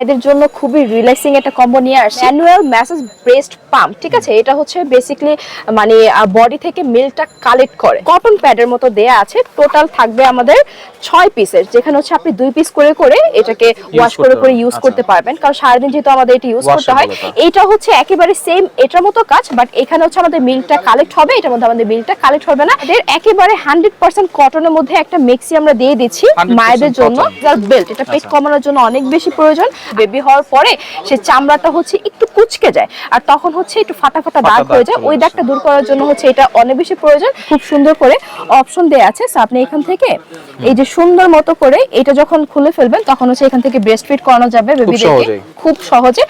এদের জন্য খুবই রিল্যাক্সিং একটা কম্বো নিয়ে আসছে। ম্যানুয়াল ম্যাসেজ ব্রেস্ট পাম্প ঠিক আছে? এটা হচ্ছে বেসিক্যালি মানে বডি থেকে মিল্কটা কালেক্ট করে। কটন প্যাডের মতো দেয়া আছে। টোটাল থাকবে আমাদের ছয় পিসের যেখানে হচ্ছে আপনি দুই পিস করে করে এটাকে ওয়াশ করে করে ইউজ আচ্ছা। করতে পারবেন। কারণ সারাদিন যেহেতু আমাদের এটা ইউজ করতে হয় এটা। হচ্ছে একেবারে সেম এটার মতো কাজ বাট এখানে হচ্ছে আমাদের মিল্কটা কালেক্ট হবে এটার মধ্যে আমাদের মিল্কটা কালেক্ট হবে না। এদের একেবারে হান্ড্রেড পার্সেন্ট কটনের মধ্যে একটা মিক্সি আমরা দিয়ে দিচ্ছি মায়েদের জন্য। বেল্ট এটা পেট আচ্ছা। কমানোর জন্য অনেক বেশি প্রয়োজন। বেবি হওয়ার পরে সে চামড়াটা হচ্ছে একটু কুচকে যায়। আর তখন হচ্ছে একটু ফাটা ফাটা দাগ হয়ে যায়। ওই দাগটা দূর করার জন্য হচ্ছে এটা অনেক বেশি প্রয়োজন। খুব সুন্দর করে অপশন দেয়া আছে। So আপনি এখান থেকে এই যে সুন্দর মতো করে এটা যখন খুলে ফেলবেন তখন হচ্ছে এখান থেকে ব্রেস্ট ফিট করানো যাবে বেবিদেরকে সহজেই। খুব সহজে।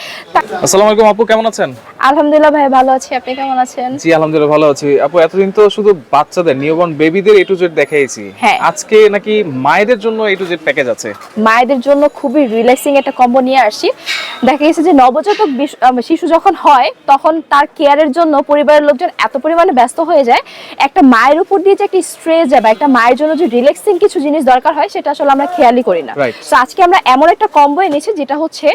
আসসালামু আলাইকুম আপু কেমন আছেন? আলহামদুলিল্লাহ ভাই ভালো আছি। আপনি কেমন আছেন? জি আলহামদুলিল্লাহ ভালো আছি। আপু এতদিন তো শুধু বাচ্চাদের নিউবর্ন বেবিদের এ টু জেড দেখাইছি। হ্যাঁ। আজকে নাকি মায়েদের জন্য এ টু জেড প্যাকেজ আছে? মায়েদের জন্য খুবই রিল্যাক্সিং একটা কম্বো নিয়ে আসছি দেখা গেছে যে নবজাতক শিশু যখন হয় তখন তার কেয়ারের জন্য পরিবারের লোকজন এত পরিমাণে ব্যস্ত হয়ে যায়। একটা মায়ের উপর দিয়ে যে একটা স্ট্রেস যাবে একটা মায়ের জন্য যে রিল্যাক্সিং কিছু জিনিস দরকার হয় সেটা আসলে আমরা খেয়ালই করি না। তো আজকে আমরা এমন একটা কম্বো এনেছি যেটা হচ্ছে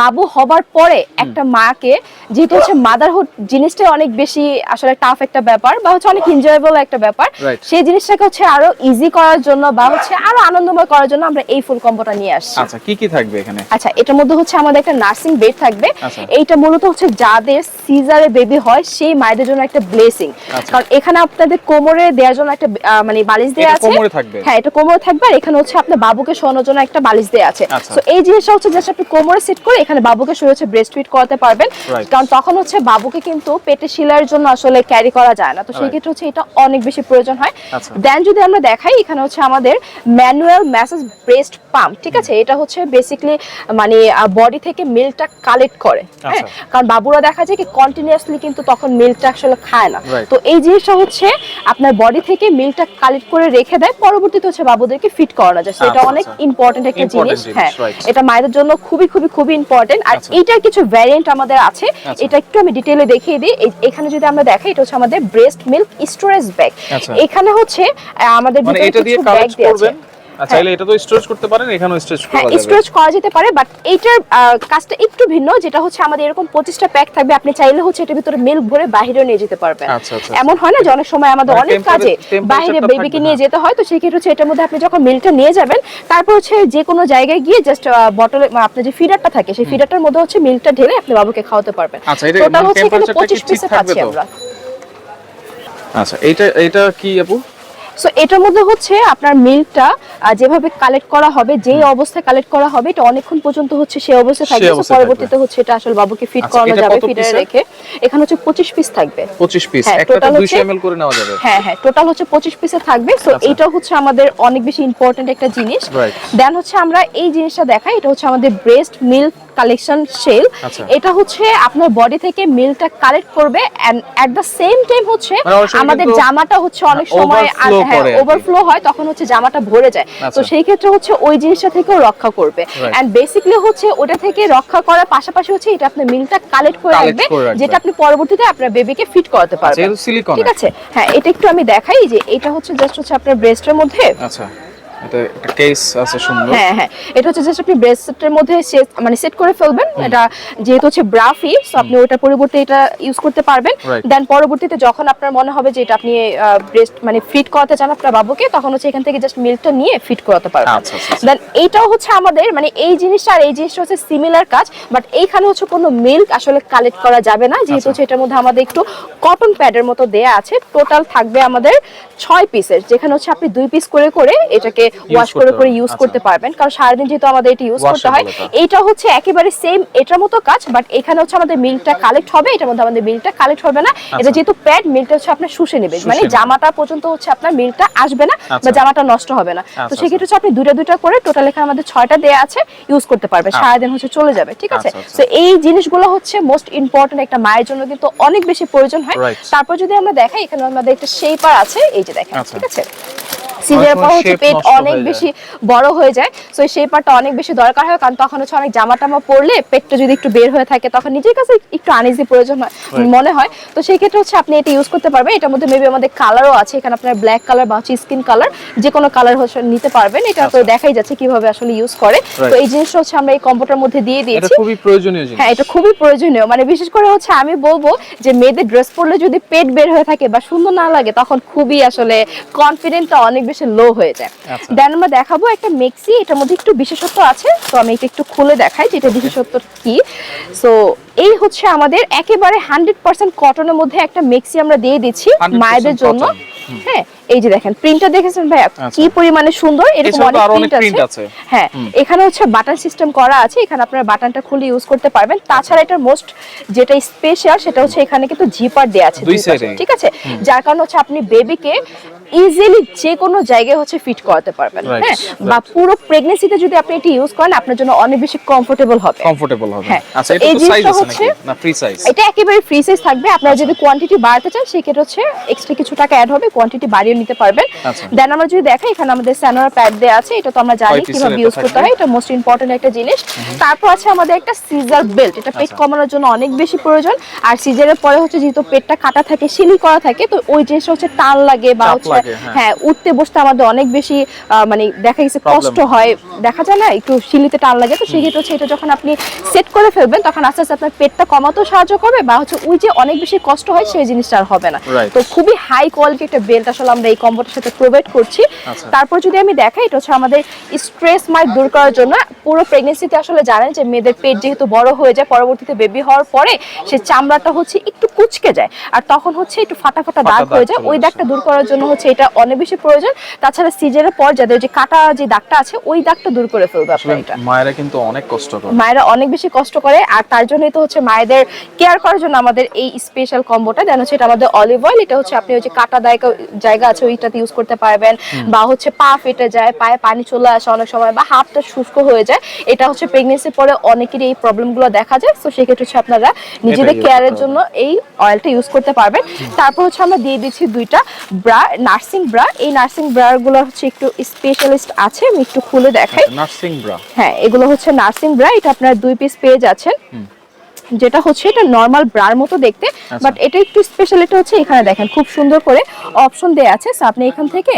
বাবু হবার পরে একটা মাকে যেহেতু হচ্ছে মাদারহুড জিনিসটা অনেক বেশি আসলে টাফ একটা ব্যাপার বা হচ্ছে অনেক এনজয়েবল একটা ব্যাপার। সেই জিনিসটাকে হচ্ছে আরও ইজি করার জন্য বা হচ্ছে আরও আনন্দময় করার জন্য আমরা এই ফুল কম্বোটা নিয়ে আসছি। আচ্ছা কি কি থাকবে এখানে? আচ্ছা এটার মধ্যে হচ্ছে আমাদের একটা নার্সিং বেড থাকবে। আচ্ছা। এইটা মূলত হচ্ছে যাদের সিজারে বেবি হয় সেই মায়েদের জন্য একটা ব্লেসিং আচ্ছা। কারণ এখানে আপনাদের কোমরে দেওয়ার জন্য একটা মানে বালিশ দেওয়া আছে। কোমরে থাকবে? হ্যাঁ এটা কোমরে থাকবে আর এখানে হচ্ছে আপনার বাবুকে শোয়ানোর জন্য একটা বালিশ দেওয়া আছে। আচ্ছা। তো এই জিনিসটা হচ্ছে জাস্ট আপনি কোমরে সেট করে এখানে বাবুকে শুয়ে হচ্ছে ব্রেস্ট ফিট করাতে পারবেন। কারণ তখন হচ্ছে বাবুকে কিন্তু পেটে শিলার জন্য আসলে ক্যারি করা যায় না। তো সেই ক্ষেত্রে হচ্ছে এটা অনেক বেশি প্রয়োজন হয়। আচ্ছা। দেন যদি আমরা দেখাই এখানে হচ্ছে আমাদের ম্যানুয়াল ম্যাসেজ ব্রেস্ট পাম্প ঠিক আছে? এটা হচ্ছে বেসিক্যালি মানে বডি থেকে মিল্কটা কালেক্ট করে হ্যাঁ? আচ্ছা। কারণ বাবুরা দেখা যায় কি কন্টিনিউয়াসলি কিন্তু তখন মিল্কটা আসলে খায় না। তো এই জিনিসটা হচ্ছে আপনার বডি থেকে মিল্কটা কালেক্ট করে রেখে দেয় পরবর্তীতে হচ্ছে বাবুদেরকে ফিট করানো যায়। এটা আচ্ছা, অনেক আচ্ছা। ইম্পর্টেন্ট একটা জিনিস হ্যাঁ। এটা মায়েদের জন্য খুবই খুবই খুবই ইম্পর্টেন্ট আর আচ্ছা। এইটার কিছু ভ্যারিয়েন্ট আমাদের আছে আচ্ছা। এটা একটু আমি ডিটেইলে দেখিয়ে দিই। এখানে যদি আমরা দেখাই এটা হচ্ছে আমাদের ব্রেস্ট মিল্ক স্টোরেজ ব্যাগ আচ্ছা। এখানে হচ্ছে আমাদের মানে ভিতরে কিছু ব্যাগ দেওয়া আছে। আচ্ছা চাইলে এটা তো স্টোরেজ করতে পারেন এখানেও স্টোরেজ হ্যাঁ করা যাবে। স্টোরেজ করা যেতে পারে বাট এইটার কাজটা একটু ভিন্ন যেটা হচ্ছে আমাদের এরকম পঁচিশটা প্যাক থাকবে আপনি চাইলে হচ্ছে এটার ভিতরে মিল্ক ভরে বাইরেও নিয়ে যেতে পারবেন। আচ্ছা, আচ্ছা, এমন হয় না যে অনেক সময় আমাদের মানে অনেক কাজে বাইরে বেবিকে নিয়ে হ্যাঁ। যেতে হয় তো সেক্ষেত্রে হচ্ছে এটার মধ্যে আপনি যখন মিল্কটা নিয়ে যাবেন তারপর হচ্ছে যে কোনো জায়গায় গিয়ে জাস্ট বটলে আপনার যে ফিডারটা থাকে সেই ফিডারটার মধ্যে হচ্ছে মিল্কটা ঢেলে আপনি বাবুকে খাওয়াতে পারবেন। আচ্ছা, এটা টোটাল মানে হচ্ছে এখানে temperature টা কি পঁচিশ ঠিক পিসে পাচ্ছি আমরা। আচ্ছা এইটা এটা কি আপু? সো এটার মধ্যে হচ্ছে আপনার মিল্কটা যেভাবে কালেক্ট করা হবে যেই অবস্থায় কালেক্ট করা হবে এটা অনেকক্ষণ পর্যন্ত হচ্ছে সেই অবস্থায় থাকবে। পরবর্তীতে হচ্ছে এটা আসলে বাবুকে ফিট আচ্ছা, করানো যাবে ফিডারে রেখে। এখানে হচ্ছে 25 পিস থাকবে। 25 পিস হ্যাঁ, total 200 ml করে নেওয়া যাবে। হ্যাঁ হ্যাঁ টোটাল হচ্ছে 25 পিসে থাকবে। সো আচ্ছা। এটা হচ্ছে আমাদের অনেক বেশি ইম্পর্টেন্ট একটা জিনিস। দেন হচ্ছে আমরা এই জিনিসটা দেখাই এটা হচ্ছে আমাদের ব্রেস্ট মিল্ক কালেকশন সেল আচ্ছা। এটা হচ্ছে আপনার বডি থেকে মিল্কটা কালেক্ট করবে and at the same time হচ্ছে মানে সময় আমাদের জামাটা হচ্ছে অনেক সময় আর কি। ওভারফ্লো হয় তখন হচ্ছে জামাটা ভরে যায় তো আচ্ছা। সেই ক্ষেত্রে হচ্ছে ওই জিনিসটা থেকেও রক্ষা করবে. এন্ড বেসিক্যালি হচ্ছে ওটা থেকে রক্ষা করার পাশাপাশি হচ্ছে এটা আপনার মিল্কটা কালেক্ট করে রাখবে যেটা আপনি পরবর্তীতে আপনার বেবিকে ফিট করাতে পারবেন ঠিক আছে হ্যাঁ এটা একটু আমি দেখাই যে এটা হচ্ছে জাস্ট হচ্ছে আপনার ব্রেস্টের মধ্যে আচ্ছা এটা একটা কেস আছে সুন্দর। হ্যাঁ হ্যাঁ। এটা হচ্ছে জাস্ট আপনি ব্রেস্টের মধ্যে মানে সেট করে ফেলবেন। এটা যেহেতু হচ্ছে ব্রাফি সো আপনি ওটা পরিবর্তে এটা ইউজ করতে পারবেন। দেন পরবর্তীতে যখন আপনার মনে হবে যে এটা আপনি ব্রেস্ট মানে ফিট করাতে চান আপনার বাবুকে তখন হচ্ছে এখান থেকে জাস্ট মিল্কটা নিয়ে ফিট করাতে পারবেন। আচ্ছা, আচ্ছা, আচ্ছা। দেন এইটাও হচ্ছে আমাদের মানে এই জিনিসটা আর এই জিনিসটা হচ্ছে সিমিলার কাজ বাট এইখানে হচ্ছে কোনো মিল্ক আসলে কালেক্ট করা যাবে না। যেহেতু আচ্ছা। হচ্ছে এটার মধ্যে আমাদের একটু কটন প্যাডের মতো দেয়া আছে। টোটাল থাকবে আমাদের ছয় পিসের যেখানে হচ্ছে আপনি দুই পিস করে করে এটাকে ওয়াশ করে করে ইউজ আচ্ছা। করতে পারবেন কারণ সারাদিন যেহেতু আমাদের এটা ইউজ করতে হয় এটা। এইটা হচ্ছে একেবারে সেম এটার মতো কাজ বাট এখানে হচ্ছে আমাদের মিল্কটা কালেক্ট হবে এটার মধ্যে আমাদের মিল্কটা কালেক্ট হবে না এটা আচ্ছা। যেহেতু প্যাড মিল্কটা হচ্ছে আপনার শুষে নেবে মানে জামাটা পর্যন্ত হচ্ছে আপনার মিল্কটা আসবে না বা আচ্ছা। জামাটা নষ্ট হবে না তো সেক্ষেত্রে হচ্ছে আপনি করে টোটাল এখানে আমাদের ছয়টা দেয়া আছে ইউজ করতে পারবে। সারাদিন হচ্ছে চলে যাবে ঠিক আছে। তো এই জিনিসগুলো হচ্ছে মোস্ট ইম্পর্টেন্ট একটা মায়ের জন্য কিন্তু অনেক বেশি প্রয়োজন হয় তারপর যদি আমরা দেখাই এখানে আমাদের একটা শেপার আছে এই যে দেখেন। ঠিক আছে সিজারের পর হচ্ছে পেট অনেক বেশি বড় হয়ে যায়। তো সেই পার্টটা অনেক বেশি দরকার হয় কারণ তখন হচ্ছে অনেক জামা টামা পরলে পেটটা যদি একটু বের হয়ে থাকে তখন নিজের কাছে একটু আনইজি প্রয়োজন হয় মনে হয়। তো সেই ক্ষেত্রে হচ্ছে আপনি এটা ইউজ করতে পারবেন। এটার মধ্যে মেবি আমাদের কালারও আছে। এখানে আপনার ব্ল্যাক কালার বা হচ্ছে স্কিন কালার যে কোনো কালার হচ্ছে নিতে পারবেন। এটা তো আচ্ছা। দেখাই যাচ্ছে কীভাবে আসলে ইউজ করে। তো এই জিনিসটা হচ্ছে আমরা এই কম্পিউটার মধ্যে দিয়ে এটা দিয়েছি। খুবই প্রয়োজনীয় জিনিস। হ্যাঁ এটা খুবই প্রয়োজনীয়। মানে বিশেষ করে হচ্ছে আমি বলব যে মেয়েদের ড্রেস পরলে যদি পেট বের হয়ে থাকে বা সুন্দর না লাগে তখন খুবই আসলে কনফিডেন্টটা অনেক বেশি লো হয়ে যায়। আচ্ছা। দেন আমরা দেখাবো একটা মেক্সি এটার মধ্যে একটু বিশেষত্ব আছে তো আমি এটা একটু খুলে দেখাই যে এটা বিশেষত্ব কি। সো এই হচ্ছে আমাদের একেবারে হান্ড্রেড পার্সেন্ট কটনের মধ্যে একটা মেক্সি আমরা দিয়ে দিচ্ছি মায়েদের জন্য। হ্যাঁ এই যে দেখেন প্রিন্টটা দেখেছেন ভাইয়া? কি পরিমাণে সুন্দর এরকম অনেক প্রিন্ট আছে। হ্যাঁ এখানে হচ্ছে বাটন সিস্টেম করা আছে এখানে আপনারা বাটনটা খুলে ইউজ করতে পারবেন। তাছাড়া এটার মোস্ট যেটা স্পেশাল সেটা হচ্ছে এখানে কিন্তু জিপার দেয়া আছে। ঠিক আছে? যার কারণে হচ্ছে আপনি বেবিকে ইজিলি যে কোনো জায়গায় হচ্ছে ফিট করাতে পারবেন। হ্যাঁ? বা পুরো প্রেগন্যান্সিতে যদি আপনি এটা ইউজ করেন আপনার জন্য অনেক বেশি কমফোর্টেবল হবে। কমফোর্টেবল হবে। হ্যাঁ, আচ্ছা এটা তো সাইজ আছে হচ্ছে- না ফ্রি সাইজ এটা একেবারে ফ্রি সাইজ থাকবে। আপনারা যদি কোয়ান্টিটি বাড়াতে চান সেক্ষেত্রে হচ্ছে এক্সট্রা কিছু টাকা অ্যাড হবে কোয়ান্টিটি বাড়িয়ে নিতে পারবেন। আচ্ছা। দেন আমরা যদি দেখাই এখানে আমাদের স্যানোয়ার প্যাড দেওয়া আছে এটা তো আমরা জানি কীভাবে ইউজ করতে হয় এটা মোস্ট ইম্পর্টেন্ট একটা জিনিস। তারপর আছে আমাদের একটা সিজার বেল্ট এটা পেট আচ্ছা। কমানোর জন্য অনেক বেশি প্রয়োজন। আর সিজারের পরে হচ্ছে যেহেতু পেটটা কাটা থাকে সিলি করা থাকে তো ওই জিনিসটা হচ্ছে টান লাগে বা হচ্ছে হ্যাঁ। হ্যাঁ উঠতে বসতে আমাদের অনেক বেশি মানে দেখা গেছে কষ্ট হয়। দেখা যায় না একটু সিলিতে টান লাগে তো সেক্ষেত্রে হচ্ছে এটা যখন আপনি সেট করে ফেলবেন তখন আস্তে আস্তে আপনার পেটটা কমাতেও সাহায্য করবে বা হচ্ছে ওই যে অনেক বেশি কষ্ট হয় সেই জিনিসটা আর হবে না। তো খুবই হাই কোয়ালিটি একটা বেল্ট আসলে আমরা এই কম্বোটার সাথে প্রোভাইড করছি। আচ্ছা। তারপর যদি আমি দেখাই এটা হচ্ছে আমাদের স্ট্রেস মার্ক দূর করার জন্য। পুরো প্রেগনেন্সিতে আসলে জানেন যে মেয়েদের পেট যেহেতু বড় হয়ে যায় পরবর্তীতে বেবি হওয়ার পরে সে চামড়াটা হচ্ছে একটু কুচকে যায়। আর তখন হচ্ছে একটু ফাটা ফাটা দাগ হয়ে যায় ওই দাগটা দূর করার জন্য হচ্ছে এটা অনেক বেশি প্রয়োজন। তাছাড়া সিজারের পর যাদের যে কাটা যে দাগটা আছে ওই দাগটা দূর করে ফেলবে আপনার এটা। মায়েরা কিন্তু অনেক কষ্ট করে। মায়েরা অনেক বেশি কষ্ট করে আর তার জন্যই তো হচ্ছে মায়েদের কেয়ার করার জন্য আমাদের এই স্পেশাল কম্বোটা দেন হচ্ছে এটা আমাদের অলিভ অয়েল এটা হচ্ছে আপনি ওই যে কাটা দায়কা জায়গা আছে ওইটাতে ইউজ করতে পারবেন বা হচ্ছে পা ফেটে যায় পায়ে পানি চলে আসে অনেক সময় বা হাতটা শুষ্ক হয়ে যায় এটা হচ্ছে প্রেগনেন্সির পরে অনেকেরই এই প্রবলেমগুলো দেখা যায় তো সেক্ষেত্রে হচ্ছে আপনারা নিজেদের কেয়ারের জন্য এই অয়েলটা ইউজ করতে পারবেন। তারপর হচ্ছে আমরা দিয়ে দিচ্ছি দুইটা ব্রা নার্সিং ব্রা। এই নার্সিং ব্রা গুলো হচ্ছে একটু স্পেশালিস্ট আছে আমি একটু খুলে দেখাই। Nursing bra? হ্যাঁ এগুলো হচ্ছে নার্সিং ব্রা এটা আপনারা দুই পিস পেয়ে যাচ্ছেন। যেটা হচ্ছে এটা নর্মাল ব্রার মতো দেখতে আচ্ছা। বাট এটা একটু স্পেশাল এটা হচ্ছে এখানে দেখেন খুব সুন্দর করে অপশন দেয়া আছে। So আপনি এখান থেকে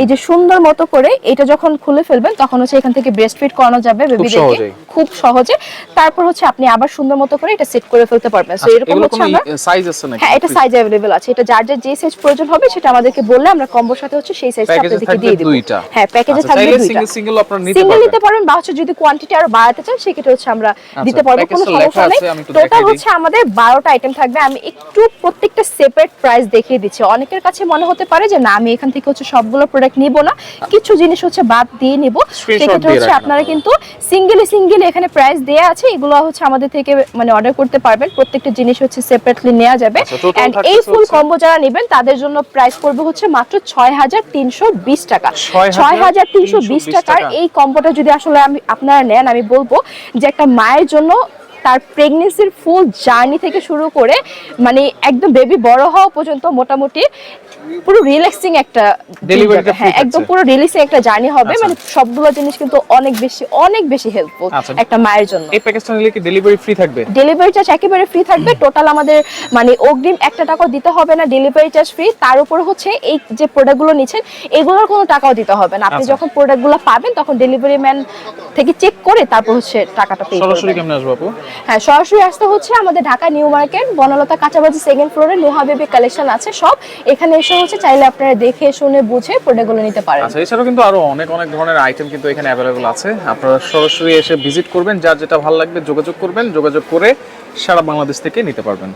এই যে সুন্দর মতো করে এটা যখন খুলে ফেলবেন তখন হচ্ছে এখান থেকে ব্রেস্ট ফিট করানো যাবে বেবিদেরকে সহজেই। খুব সহজে। তারপর হচ্ছে আপনি আবার সুন্দর মতো করে এটা সেট করে ফেলতে পারবেন। সো এরকম আচ্ছা, হচ্ছে কোনো আমরা সাইজ আছে নাকি? হ্যাঁ এটা সাইজ অ্যাভেলেবল আছে। এটা যার যার যে সাইজ প্রয়োজন হবে সেটা আমাদেরকে বললে আমরা কম্বোর সাথে হচ্ছে সেই সাইজটা আপনাদেরকে দিয়ে দিব। হ্যাঁ প্যাকেজে আচ্ছা, থাকবে দুইটা। সিঙ্গেল সিঙ্গেল আপনারা নিতে পারবেন। সিঙ্গেল নিতে পারবেন বা হচ্ছে যদি কোয়ান্টিটি আরও বাড়াতে চান সেক্ষেত্রে হচ্ছে আমরা দিতে পারব কোনো সমস্যা নেই। একটু টোটাল হচ্ছে আমাদের বারোটা আইটেম থাকবে। আমি একটু প্রত্যেকটা সেপারেট প্রাইস দেখিয়ে দিচ্ছি। অনেকের কাছে মনে হতে পারে যে না আমি এখান থেকে হচ্ছে সবগুলো প্রোডাক্ট নিব না। কিছু জিনিস হচ্ছে বাদ দিয়ে নিব। সেক্ষেত্রে হচ্ছে আপনারা। কিন্তু সিঙ্গেলি সিঙ্গেলি এখানে প্রাইস দেয়া আছে। এগুলো হচ্ছে আমাদের থেকে মানে অর্ডার করতে পারবেন। প্রত্যেকটা জিনিস হচ্ছে সেপারেটলি নেওয়া যাবে। আচ্ছা, এন্ড এই ফুল কম্বো যারা নেবেন তাদের জন্য প্রাইস পড়বে হচ্ছে মাত্র ছয় হাজার তিনশো বিশ টাকা। 6,320 ছয় হাজার তিনশো বিশ টাকার টাকা। এই কম্বোটা যদি আসলে আমি আপনারা নেন আমি বলব যে একটা মায়ের জন্য তার প্রেগনেন্সির ফুল জার্নি থেকে শুরু করে মানে একদম বেবি বড় হওয়া পর্যন্ত মোটামুটি পুরো রিল্যাক্সিং একটা হ্যাঁ একদম পুরো রিল্যাক্সিং একটা জার্নি হবে। আচ্ছা। মানে সবগুলো জিনিস কিন্তু অনেক বেশি অনেক বেশি হেল্পফুল আচ্ছা। একটা মায়ের জন্য। এই প্যাকেজটা নিলে কি ডেলিভারি ফ্রি থাকবে? ডেলিভারি চার্জ একেবারে ফ্রি থাকবে। টোটাল আমাদের মানে অগ্রিম একটা টাকাও দিতে হবে না ডেলিভারি চার্জ ফ্রি তার উপর হচ্ছে এই যে প্রোডাক্টগুলো নিচ্ছেন এগুলোর কোনো টাকাও দিতে হবে না। আপনি আচ্ছা। যখন প্রোডাক্টগুলো পাবেন তখন ডেলিভারি ম্যান থেকে চেক করে তারপর হচ্ছে টাকাটা পে সরাসরি কেমনে আসব আপু? হ্যাঁ সরাসরি আসতে হচ্ছে আমাদের ঢাকা নিউ মার্কেট বনলতা কাঁচাবাজি সেকেন্ড ফ্লোরে লোহা বেবি কালেকশন আছে সব। এখানে এসে হচ্ছে চাইলে আপনারা দেখে, শুনে, বুঝে প্রোডাক্টগুলো নিতে পারেন। আচ্ছা এছাড়াও কিন্তু আরও অনেক অনেক ধরনের আইটেম কিন্তু এখানে অ্যাভেলেবল আছে। আপনারা সরাসরি এসে ভিজিট করবেন, যার যেটা ভালো লাগবে যোগাযোগ করবেন। যোগাযোগ করে সারা বাংলাদেশ থেকে নিতে পারবেন।